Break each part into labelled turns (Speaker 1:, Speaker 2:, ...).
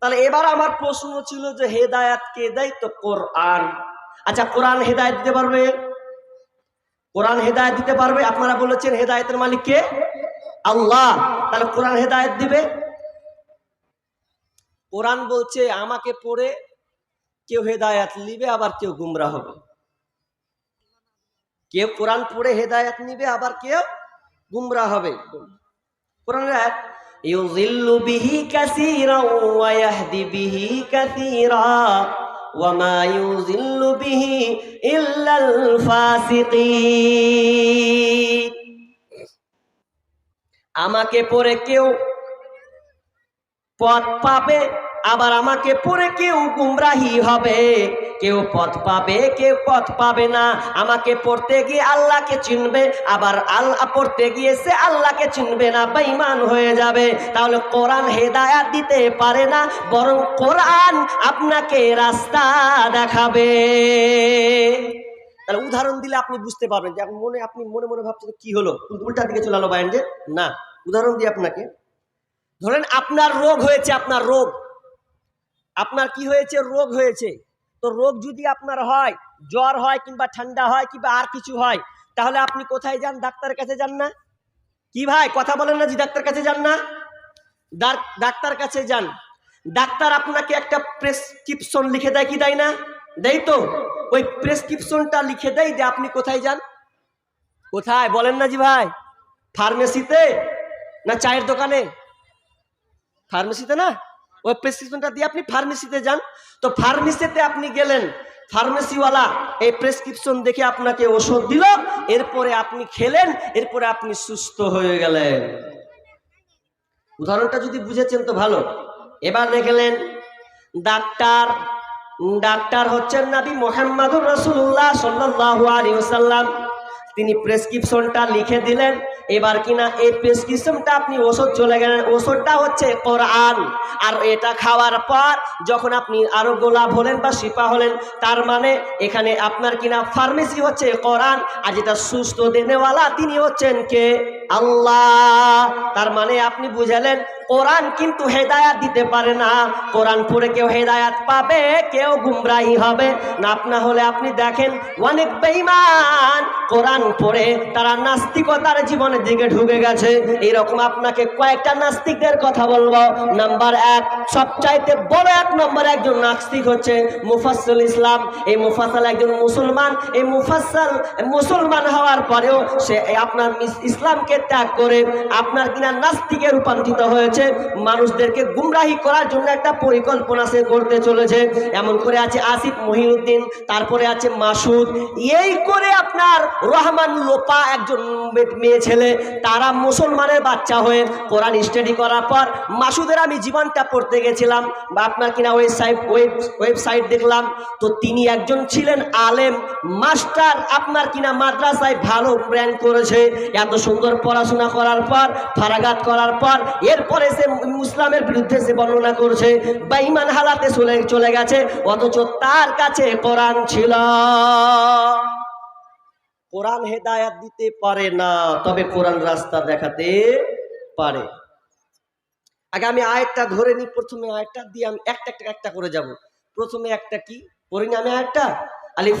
Speaker 1: তাহলে এবার আমার প্রশ্ন ছিল যে হেদায়াত কে দেয়? তো কোরআন। আচ্ছা কোরআন হেদায়ত দিতে পারবে? কোরআন হেদায়ত দিতে পারবে? আপনারা বলেছেন হেদায়তের মালিক কে? আল্লাহ। তাহলে কোরআন হেদায়ত দিবে? কোরআন বলছে, আমাকে পড়ে কেউ হেদায়াত নিবে, আবার কেউ গুমরা হবে। কেউ কোরআন পড়ে হেদায়াত নিবে, আবার কেউ গুমরা হবে। কোরআনের আয়াত ইউযিল্লু বিহি কাসীরা ওয়া ইয়াহদি বিহি কাসীরা। ওয়া মা ইউযিল্লু বিহি আমাকে পরে কেউ পথ পাবে আবার আমাকে পরে কেউ গুমরাহি হবে। কেউ পথ পাবে, কেউ পথ পাবে না। আমাকে পড়তে গিয়ে আল্লাহকে চিনবে, আবার আল্লাহ পড়তে গিয়ে সে আল্লাহকে চিনবে না, বেঈমান হয়ে যাবে। তাহলে কোরআন হেদায়াত দিতে পারে না, বরং কোরআন আপনাকে রাস্তা দেখাবে। তাহলে উদাহরণ দিলে আপনি বুঝতে পারবেন যে মনে, আপনি মনে মনে ভাবছেন কি হলো? উল্টা দিকে চলে আলো বাইন যে, না। উদাহরণ দিই আপনাকে। ধরেন আপনার রোগ হয়েছে, আপনার রোগ। আপনার কি হয়েছে? রোগ হয়েছে। তো রোগ যদি আপনার হয়, জ্বর হয় কিংবা ঠান্ডা হয় কিংবা আর কিছু হয়, তাহলে আপনি কোথায় যান? ডাক্তারের কাছে যান না? কি ভাই, কথা বলেন না যে ডাক্তার কাছে যান না? ডাক- ডাক্তার কাছে যান। ডাক্তার আপনাকে একটা প্রেসক্রিপশন লিখে দেয় কি দেয় না? দেয় তো। ওই প্রেসক্রিপশনটা লিখে দেয় যে আপনি কোথায় যান? কোথায়? বলেন না জি ভাই। ফার্মেসিতে না চায়ের দোকানে? ফার্মেসিতে না? ওই প্রেসক্রিপশনটা দিয়ে আপনি ফার্মেসিতে যান। তো ফার্মেসিতে আপনি গেলেন ফার্মেসিওয়ালা এই প্রেসক্রিপশন দেখে আপনাকে ওষুধ দিল, এরপরে আপনি খেলেন, এরপরে আপনি সুস্থ হয়ে গেলেন। উদাহরণটা যদি বুঝেছেন তো ভালো। এবার দেখলেন, ডাক্তার ডাক্তার হচ্ছেন নাবি মোহাম্মদুর রসুল্লাহ সাল্লাহ আলী তিনি প্রেসক্রিপশনটা লিখে দিলেন এবার কিনা এই প্রেসক্রিপশনটা আপনি ওষুধ চলে গেলেন, ওষুধটা হচ্ছে কোরআন। আর এটা খাওয়ার পর যখন আপনি আরও গোলাপ হলেন বা শিপা হলেন, তার মানে এখানে আপনার কিনা ফার্মেসি হচ্ছে কোরআন, আর যেটা সুস্থ দেনেওয়ালা তিনি হচ্ছেন কে? আল্লাহ। তার মানে আপনি বুঝালেন কোরআন কিন্তু হেদায়াত দিতে পারে না। কোরআন পড়ে কেউ হেদায়াত পাবে, কেউ গুমরাহি হবে। না আপনা হলে আপনি দেখেন, অনেক বেঈমান কোরআন পড়ে, তারা নাস্তিকতার জীবনের দিকে ঢুকে গেছে। এরকম আপনাকে কয়েকটা নাস্তিকদের কথা বলব। নাম্বার এক, সবচাইতে বড় এক নম্বর একজন নাস্তিক হচ্ছে মুফাসসুল ইসলাম। এই মুফাসাল একজন মুসলমান। এই মুফাসাল মুসলমান হওয়ার পরেও সে আপনার ইসলামকে ত্যাগ করে আপনার কিনা নাস্তিকে রূপান্তরিত হয়েছে। মানুষদেরকে গুমরাহি করার জন্য একটা পরিকল্পনা সে করতে চলেছে। এমন করে আছে আসিফ মহিউদ্দিন, তারপরে আছে মাসুদ। এই করে আপনার রহমান লোপা একজন মেয়ে ছেলে, তারা মুসলমানের বাচ্চা হয়ে কোরআন স্টাডি করার পর মাসুদের আমি জীবনটা পড়তে গেছিলাম। বা আপনার কিনা ওয়েবসাইট ওয়েব ওয়েবসাইট দেখলাম। তো তিনি একজন ছিলেন আলেম, মাস্টার আপনার কিনা মাদ্রাসায় ভালো প্ল্যান করেছে। এত সুন্দর পড়াশোনা করার পর, ফারাগাত করার পর, এরপরে সে মুসলামের বিরুদ্ধে সে বর্ণনা করছে বা ইমান হালাতে চলে চলে গেছে, অথচ তার কাছে কোরআন ছিল। কোরআন হেদায়াত দিতে পারে না, তবে কোরআন রাস্তা দেখাতে পারে। আগে আমি আয়েরটা ধরে নিই, প্রথমে আয়েরটা দিয়ে আমি একটা একটা একটা করে যাব। প্রথমে একটা কি? পড়িনি আমি আয়েরটা আলিফ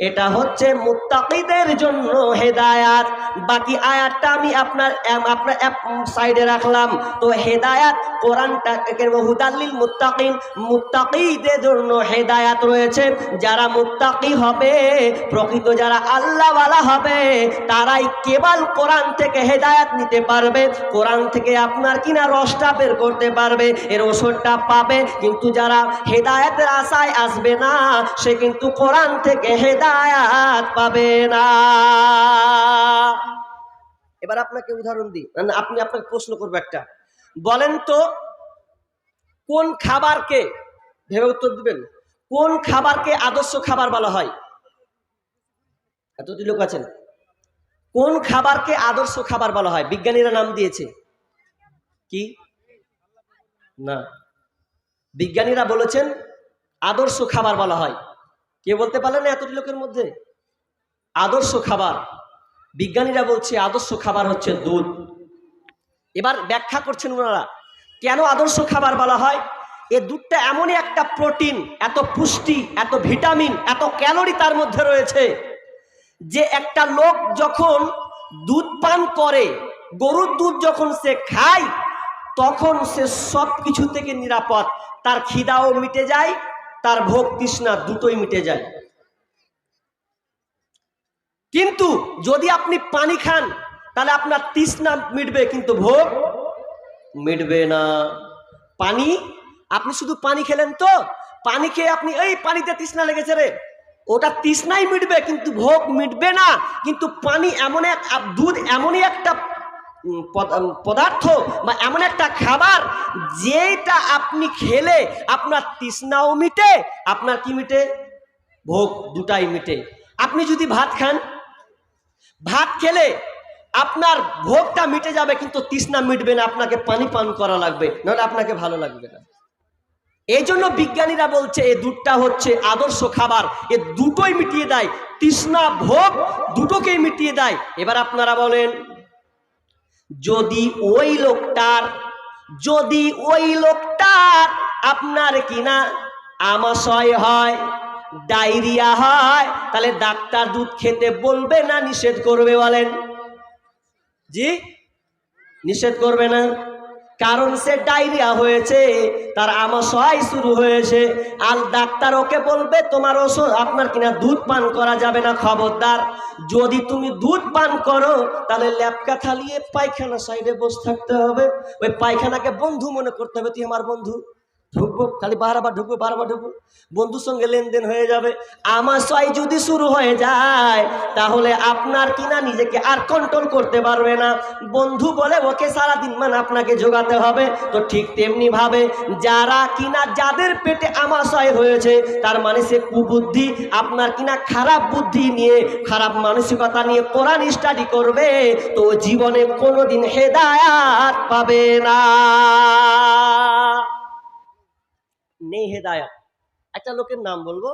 Speaker 1: এটা হচ্ছে মুত্তাকিদের জন্য হেদায়াত। বাকি আয়াতটা আমি আপনার আপনার সাইডে রাখলাম। তো হেদায়াত কোরআনটা হুদাল্লিল মুত্তাকিন। মুত্তাকিদের জন্য হেদায়াত রয়েছে। যারা মুত্তাকি হবে, প্রকৃত যারা আল্লাহওয়ালা হবে, তারাই কেবল কোরআন থেকে হেদায়াত নিতে পারবে। কোরআন থেকে আপনার কিনা রসটা বের করতে পারবে এর ওষুধটা পাবে। কিন্তু যারা হেদায়াতের আশায় আসবে না, সে কিন্তু কোরআন থেকে হেদায়াত পাবে না। এবার আপনাকে উদাহরণ দিই। আপনি আপনাকে প্রশ্ন করব একটা। বলেন তো, কোন খাবারকে, ভেবে উত্তর দিবেন? কোন খাবারকে আদর্শ খাবার বলা হয়? এতটি লোক আছেন। কোন খাবারকে আদর্শ খাবার বলা হয়? বিজ্ঞানীরা নাম দিয়েছে। কি? না। বিজ্ঞানীরা বলেছেন, আদর্শ খাবার বলা হয়। কে বলতে পারলেন না এতটি লোকের মধ্যে? আদর্শ খাবার। বিজ্ঞানীরা বলছে আদর্শ খাবার হচ্ছে দুধ। এবার ব্যাখ্যা করছেন ওনারা, কেন আদর্শ খাবার বলা হয়? এ দুধটা এমনই একটা প্রোটিন, এত পুষ্টি, এত ভিটামিন, এত ক্যালোরি তার মধ্যে রয়েছে যে একটা লোক যখন দুধ পান করে, গরুর দুধ যখন সে খায়, তখন সে সব কিছু থেকে নিরাপদ। তার খিদাও মিটে যায় তার ভোগ তৃষ্ণা দুটোই মিটে যায়। কিন্তু যদি আপনি পানি খান, তাহলে আপনার তৃষ্ণা মিটবে, কিন্তু ভোগ মিটবে না। পানি, আপনি শুধু পানি খেলেন তো? পানি খেয়ে আপনি এই পানিতে তৃষ্ণা লেগেছে রে। ওটা তৃষ্ণাই মিটবে, কিন্তু ভোগ মিটবে না। কিন্তু পানি এমন এক দুধ এমনই একটা পদার্থ বা এমন একটা খাবার যেটা আপনি খেলে আপনার তৃষ্ণাও মিটে, আপনার কি মিটে? ভোগ দুটাই মিটে। আপনি যদি ভাত খান, ভাত খেলে আপনার ভোগটা মিটে যাবে কিন্তু তৃষ্ণা মিটবে না, আপনাকে পানি পান করা লাগবে, নাহলে আপনাকে ভালো লাগবে না। এই জন্য বিজ্ঞানীরা বলছে এই দুধটা হচ্ছে আদর্শ খাবার, এ দুটোই মিটিয়ে দেয়। তৃষ্ণা ভোগ দুটোকেই মিটিয়ে দেয়। এবার আপনারা বলেন যদি ওই লোকটার, যদি ওই লোকটার আপনার কিনা আমাশয় হয়, ডায়রিয়া হয়, তাহলে ডাক্তার দুধ খেতে বলবে না, নিষেধ করবে বলেন। জি? নিষেধ করবে না? কারণ সে ডায়রিয়া হয়েছে, তার আমাশয় শুরু হয়েছে। আর ডাক্তার ওকে বলবে, তোমার ওষুধ আপনার কিনা দুধ পান করা যাবে না, খবরদার। যদি তুমি দুধ পান করো, তাহলে ল্যাপকা থালিয়ে পায়খানা সাইডে বসে থাকতে হবে। ওই পায়খানাকে বন্ধু মনে করতে হবে, তুই আমার বন্ধু। ঢুকবো, খালি বারবার ঢুকবো বারবার ঢুকবো। বন্ধুর সঙ্গে লেনদেন হয়ে যাবে। আমার সয় যদি শুরু হয়ে যায়, তাহলে আপনার কিনা নিজেকে আর কন্ট্রোল করতে পারবে না। বন্ধু বলে, ওকে সারাদিন মানে আপনাকে জোগাতে হবে। তো ঠিক তেমনি ভাবে, যারা কিনা যাদের পেটে আমাশয় হয়েছে, তার মানে সে কুবুদ্ধি, আপনার কিনা খারাপ বুদ্ধি নিয়ে, খারাপ মানসিকতা নিয়ে কোরআন স্টাডি করবে, তো জীবনে কোনোদিন হেদায়াত পাবে না। নেই হেদায়াত। একটা লোকের নাম বলব,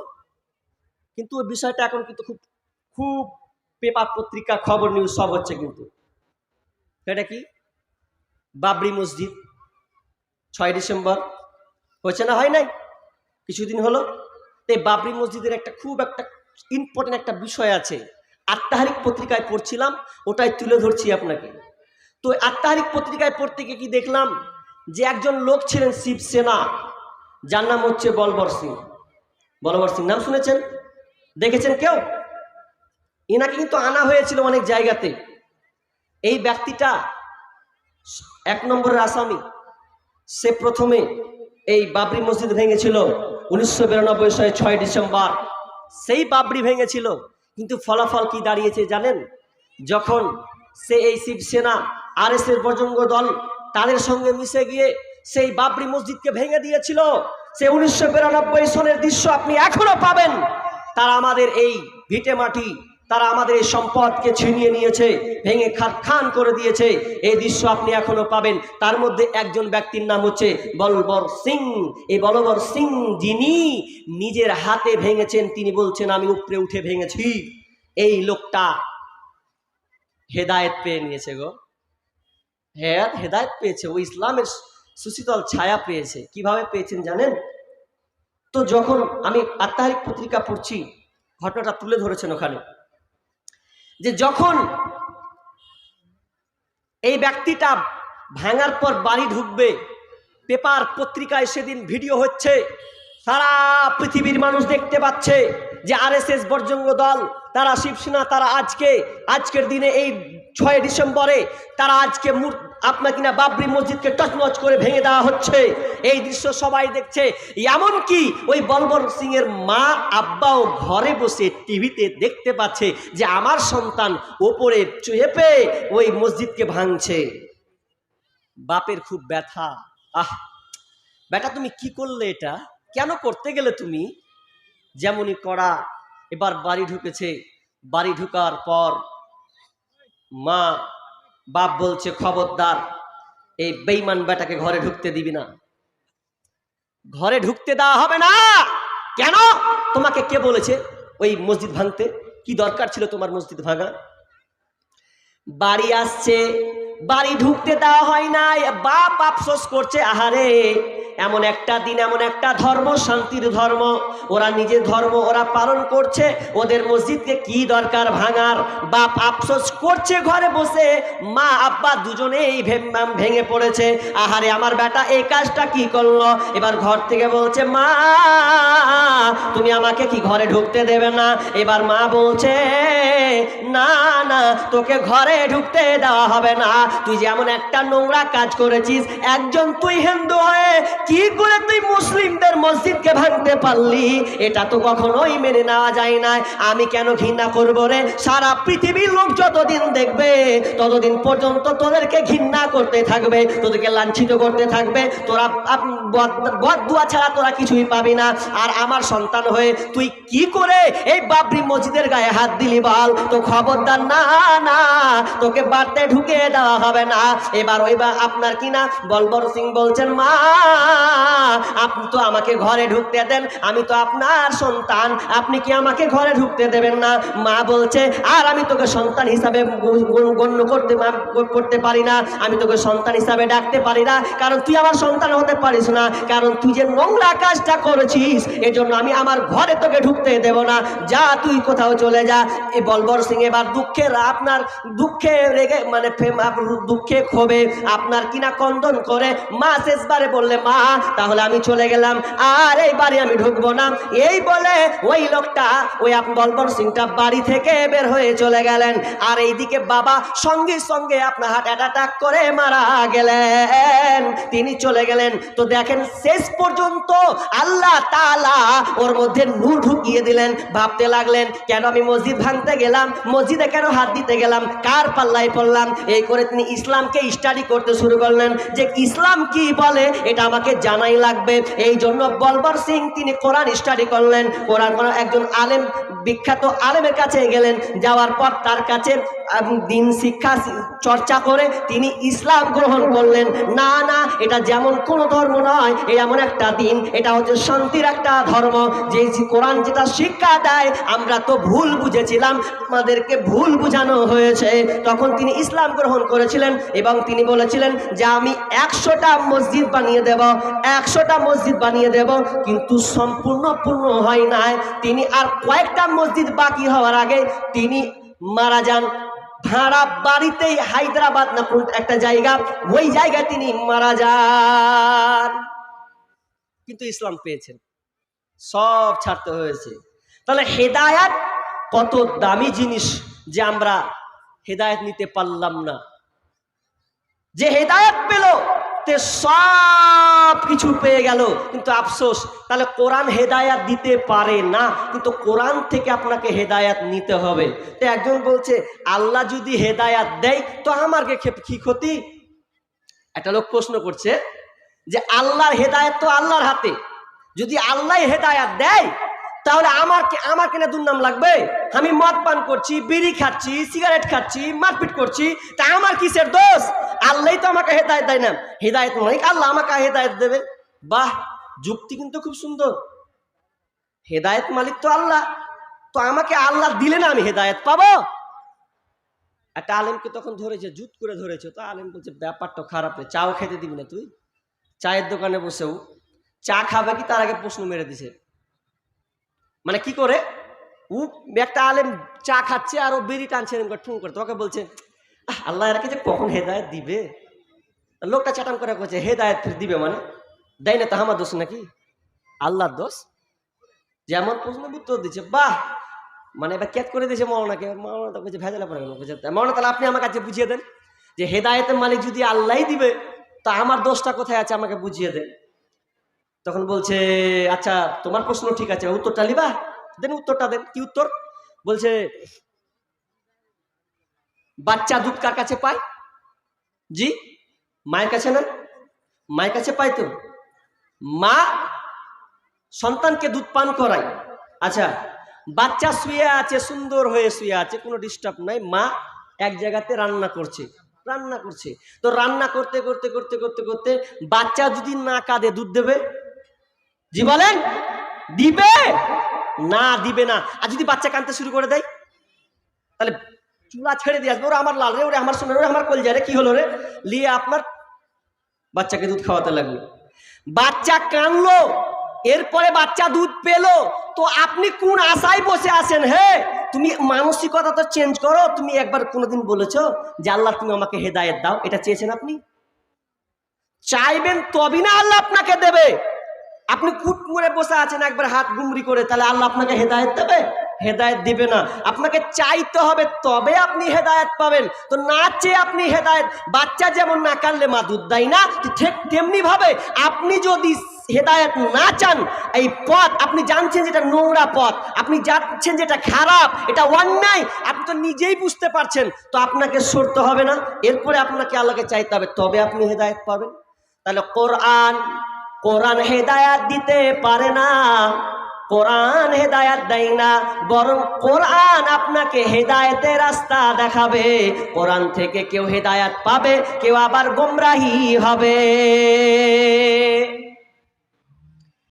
Speaker 1: কিন্তু ওই বিষয়টা এখন কিন্তু খুব খুব পেপার পত্রিকা, খবর নিউজ সব হচ্ছে কিন্তু। এটা কি? বাবরি মসজিদ, ছয় ডিসেম্বর। হয়েছে না, হয় নাই? কিছুদিন হলো। তো এই বাবরি মসজিদের একটা খুব একটা ইম্পর্টেন্ট একটা বিষয় আছে। আত্মাহারিক পত্রিকায় পড়ছিলাম, ওটাই তুলে ধরছি আপনাকে। তো আত্মাহারিক পত্রিকায় পড়তে গিয়ে কি দেখলাম? যে একজন লোক ছিলেন শিবসেনা। যার নাম হচ্ছে বলবর সিং। বলবর সিং নাম শুনেছেন? দেখেছেন কেউ? এনাকে কিন্তু আনা হয়েছিল অনেক জায়গাতে। এই ব্যক্তিটা এক নম্বরের আসামি। সে প্রথমে এই বাবরি মসজিদ ভেঙেছিল উনিশশো বিরানব্বই সালে ছয় ডিসেম্বর। সেই বাবরি ভেঙেছিল। কিন্তু ফলাফল কি দাঁড়িয়েছে জানেন? যখন সে এই শিবসেনা, আর এস এর বজঙ্গ দল তাদের সঙ্গে মিশে গিয়ে সেই বাবরি মসজিদকে ভেঙে দিয়েছিল। সে উনিশশো বিরানব্বই সনের দৃশ্য আপনি এখনও পাবেন। তারা আমাদের এই ভিটে মাটি, তারা আমাদের এই সম্পদকে ছিনিয়ে নিয়েছে, ভেঙে খান করে দিয়েছে। এই দৃশ্য আপনি এখনও পাবেন। তার মধ্যে একজন ব্যক্তির নাম হচ্ছে বলবর সিং। এই বলবর সিং যিনি নিজের হাতে ভেঙেছেন, তিনি বলছেন, আমি উপরে উঠে ভেঙেছি। এই লোকটা হেদায়েত পেয়ে নিয়েছে গো। হ্যাঁ হেদায়েত পেয়েছে। ও ইসলামের সুশীতল ছায়া পেয়েছে। কীভাবে পেয়েছেন জানেন? তো যখন আমি আত্মাহারিক পত্রিকা পড়ছি, ঘটনাটা তুলে ধরেছেন ওখানে। যে যখন এই ব্যক্তিটা ভাঙার পর বাড়ি ঢুকবে, পেপার পত্রিকায় সেদিন ভিডিও হচ্ছে, সারা পৃথিবীর মানুষ দেখতে পাচ্ছে যে আরএসএস বর্জঙ্গ দল, তারা শিবসেনা, তারা আজকে, আজকের দিনে এই ছয় ডিসেম্বরে তারা আজকে আপনার কিনা বাবরি মসজিদকে টচমচ করে ভেঙে দেওয়া হচ্ছে। এই দৃশ্য সবাই দেখছে। এমনকি ওই বলবর সিং এর মা, আব্বাও ঘরে বসে টিভিতে দেখতে পাচ্ছে যে আমার সন্তান ওপরে চেপে ওই মসজিদকে ভাঙছে। বাপের খুব ব্যথা। আহ, বেটা তুমি কি করলে এটা? কেন করতে গেলে তুমি? যেমনই করা এবার বাড়ি ঢুকেছে। বাড়ি ঢুকার পর মা বাপ বলছে, খবরদার, এই বেইমান বেটাকে ঘরে ঢুকতে দিবি না। ঘরে ঢুকতে দেওয়া হবে না। কেন? তোমাকে কে বলেছে ওই মসজিদ ভাঙতে? কি দরকার ছিল তোমার মসজিদ ভাঙা? বাড়ি আসছে। বাড়ি ঢুকতে দেওয়া হয় না বাপ আফসোস করছে, আহারে! এমন একটা দিন, এমন একটা ধর্ম, শান্তির ধর্ম। ওরা নিজের ধর্ম ওরা পালন করছে, ওদের মসজিদকে কি দরকার ভাঙার? বাপ আফসোস করছে ঘরে বসে, মা, আব্বা দুজনেই ভেঙে পড়েছে। আহারে, আমার বেটা এই কাজটা কি করল? এবার ঘর থেকে বলছে, মা, তুমি আমাকে কি ঘরে ঢুকতে দেবে না? এবার মা বলছে, না না, তোকে ঘরে ঢুকতে দেওয়া হবে না। তুই যেমন একটা নোংরা কাজ করেছিস, একজন তুই হিন্দু হয়ে কি করে তুই মুসলিমদের মসজিদকে ভাঙতে পারলি? এটা তো কখনোই মেনে নেওয়া যায় না। আমি কেন ঘৃণা করব রে? সারা পৃথিবীর লোক যতদিন দেখবে, ততদিন পর্যন্ত তোদেরকে ঘৃণা করতে থাকবে, তোদেরকে লাঞ্ছিত করতে থাকবে, তোরা বদ দুয়া ছাড়া তোরা কিছুই পাবি না। আর আমার সন্তান হয়ে তুই কি করে এই বাবরি মসজিদের গায়ে হাত দিলি বল? তো খবরদার, না না, তোকে বাড়তে ঢুকে দেওয়া হবে না। এবার ওই বা, আপনার কি না? বলবর সিং বলছেন, মা, আপনি তো আমাকে ঘরে ঢুকতে দেন, আমি তো আপনার সন্তান। আপনি কি আমাকে ঘরে ঢুকতে দেবেন না? মা বলছে, আর আমি তোকে সন্তান হিসাবে গণ্য করতে করতে পারি না। আমি তোকে সন্তান হিসাবে ডাকতে পারি না। কারণ তুই আমার সন্তান হতে পারিস না। কারণ তুই যে নোংরা কাজটা করেছিস, এজন্য আমি আমার ঘরে তোকে ঢুকতে দেব না। যা, তুই কোথাও চলে যা। এই বলবর সিং, এবার দুঃখের আপনার দুঃখে রেগে মানে দুঃখে ক্ষোভে আপনার কিনা কন্দন করে। মা শেষবারে বললে, মা, তাহলে আমি চলে গেলাম। আর এই বাড়ি আমি ঢুকবো না। এই বলে ওই লোকটা, ওই বলবর সিংটা বাড়ি থেকে বের হয়ে চলে গেলেন। আর এইদিকে বাবা সঙ্গে সঙ্গে আপনার হার্ট অ্যাটাক করে মারা গেলেন। তিনি চলে গেলেন। তো দেখেন শেষ পর্যন্ত আল্লাহ তাআলা ওর মধ্যে নূর ঢুকিয়ে দিলেন। ভাবতে লাগলেন, কেন আমি মসজিদ ভাঙতে গেলাম? মসজিদে কেন হাত দিতে গেলাম? কার পাল্লায় পড়লাম? এই করে তিনি ইসলামকে স্টাডি করতে শুরু করলেন। যে ইসলাম কি বলে, এটা আমাকে জানাই লাগবে। এই জন্য বলবর সিং তিনি কোরআন স্টাডি করলেন। কোরআন একজন আলেম বিখ্যাত আলেমের কাছে গেলেন, যাওয়ার পর তার কাছে দিন শিক্ষা চর্চা করে তিনি ইসলাম গ্রহণ করলেন। না না, এটা যেমন কোন ধর্ম নয় এটা এমন একটা দিন, এটা হচ্ছে শান্তির একটা ধর্ম। যে কোরআন যেটা শিক্ষা দেয়, আমরা তো ভুল বুঝেছিলাম, আমাদেরকে ভুল বুঝানো হয়েছে। তখন তিনি ইসলাম গ্রহণ করেছিলেন এবং তিনি বলেছিলেন যে, আমি একশোটা মসজিদ বানিয়ে দেব, একশোটা মসজিদ বানিয়ে দেব, কিন্তু সম্পূর্ণ পূর্ণ হয় নাই। তিনি আর কয়েকটা মসজিদ বাকি হওয়ার আগে তিনি মারা যান। ভাড়া বাড়িতেই হায়দ্রাবাদ না কোন একটা জায়গা, ওই জায়গায় তিনি মারা যান। কিন্তু ইসলাম পেয়েছেন। সব ছাড়তে হয়েছে। তাহলে হেদায়াত কত দামি জিনিস যে আমরা হেদায়ত নিতে পারলাম না। যে হেদায়ত পেল, তে সব কিছু পেয়ে গেল। কিন্তু আফসোস, তাহলে কোরআন হেদায়াত দিতে পারে না। কিন্তু কোরআন থেকে আপনাকে হেদায়াত নিতে হবে। তো একজন বলছে, আল্লাহ যদি হেদায়াত দেয়, তো আমার কি ক্ষতি? একটা লোক প্রশ্ন করছে যে, আল্লাহর হেদায়াত তো আল্লাহর হাতে। যদি আল্লাহ হেদায়াত দেয় তাহলে আমার আমার কেন দুর্নাম লাগবে? আমি মদ পান করছি, বিড়ি খাচ্ছি, সিগারেট খাচ্ছি, মারপিট করছি, তা আমার কিসের দোষ? আল্লাহ তো আমাকে হেদায়ত দেয় না। হেদায়ত মালিক আল্লাহ আমাকে হেদায়ত দেবে? বাহ, যুক্তি কিন্তু খুব সুন্দর। হেদায়ত মালিক তো আল্লাহ। তো আমাকে আল্লাহ দিলে না আমি হেদায়ত পাবো? একটা আলেমকে তখন ধরেছে, জুত করে ধরেছে। তো আলেম বলছে ব্যাপারটা খারাপ রে, চাও খেতে দিবি না তুই? চায়ের দোকানে বসেও, চা খাবে কি? তার আগে প্রশ্ন মেরে দিছে। মানে কি করে? উ একটা আলেম চা খাচ্ছে আর ও বিড়ি টানছে এরকম করে ঠুং করে। তোমাকে বলছে "আহ, আল্লাহ এরাকে যে কখন হেদায়ত দিবে? লোকটা চাটাম করে করছে হেদায়ত দিবে মানে? দেয় না তো আমার দোষ নাকি? আল্লাহর দোষ? যেমন প্রশ্ন উত্তর দিচ্ছে বাহ! মানে এবার ক্যাচ করে দিয়েছে মৌলানাকে মৌলানা তো বলছে ভেজালা পড়ে গেল। মৌলানা তাহলে আপনি আমার কাছে বুঝিয়ে দেন যে হেদায়তের মালিক যদি আল্লাহই দিবে তা আমার দোষটা কোথায় আছে আমাকে বুঝিয়ে দেন? তখন বলছে আচ্ছা তোমার প্রশ্ন ঠিক আছে, উত্তরটা লিবা? দেন উত্তরটা দেন, কি উত্তর? বলছে, বাচ্চা দুধ কার কাছে পায়? জি, মায়ের কাছে না মায়ের কাছে পায় তো। মা সন্তানকে দুধ পান করায়। আচ্ছা বাচ্চা শুয়ে আছে, সুন্দর হয়ে শুয়ে আছে, কোনো ডিস্টার্ব নাই। মা এক জায়গাতে রান্না করছে রান্না করছে। তো রান্না করতে করতে করতে করতে করতে বাচ্চা যদি না কাঁদে, দুধ দেবে? জি বলেন। দিবে? না দিবে না। আর যদি বাচ্চা কানতে শুরু করে দেয়? তাহলে চুলা ছেড়ে দিয়ে আসবে। ওরা আমার লাল রে, ওরে আমার সোনা রে আমার কলজা রে, কি হলো রে? লিয়ে আপনার বাচ্চাকে দুধ খাওয়াতে লাগল। বাচ্চা কানলো, এরপরে বাচ্চা দুধ পেল। তো আপনি কোন আশায় বসে আছেন? হে, তুমি মানসিকতা তো চেঞ্জ করো। তুমি একবার কোনোদিন বলেছ যে, আল্লাহ, তুমি আমাকে হেদায়েত দাও। এটা চেয়েছেন আপনি? চাইবেন তবে না আল্লাহ আপনাকে দেবে। আপনি কুট করে বসে আছেন, একবার হাত গুমরি করে, তাহলে আল্লাহ আপনাকে হেদায়েত দেবে? হেদায়েত দিবে না। আপনাকে চাইতে হবে, তবে আপনি হেদায়েত পাবেন। তো না চেয়ে আপনি হেদায়েত, বাচ্চা যেমন না কানলে মা দুধ দেয় না ঠিক তেমনি ভাবে আপনি যদি হেদায়েত না চান, এই পথ, আপনি জানছেন যেটা নোংরা পথ, আপনি যাচ্ছেন যেটা খারাপ, এটা অন্যায়, আপনি তো নিজেই বুঝতে পারছেন, তো আপনাকে সরতে হবে না। এরপরে আপনাকে আল্লাহকে চাইতে হবে, তবে আপনি হেদায়ত পাবেন। তাহলে কোরআন কোরআন হেদায়াত দিতে পারে না, কোরআন হেদায়াত দেয় না, বরং কোরআন আপনাকে হেদায়তের রাস্তা দেখাবে। কোরআন থেকে কেউ হেদায়াত পাবে, কেউ আবার গোমরাহি হবে।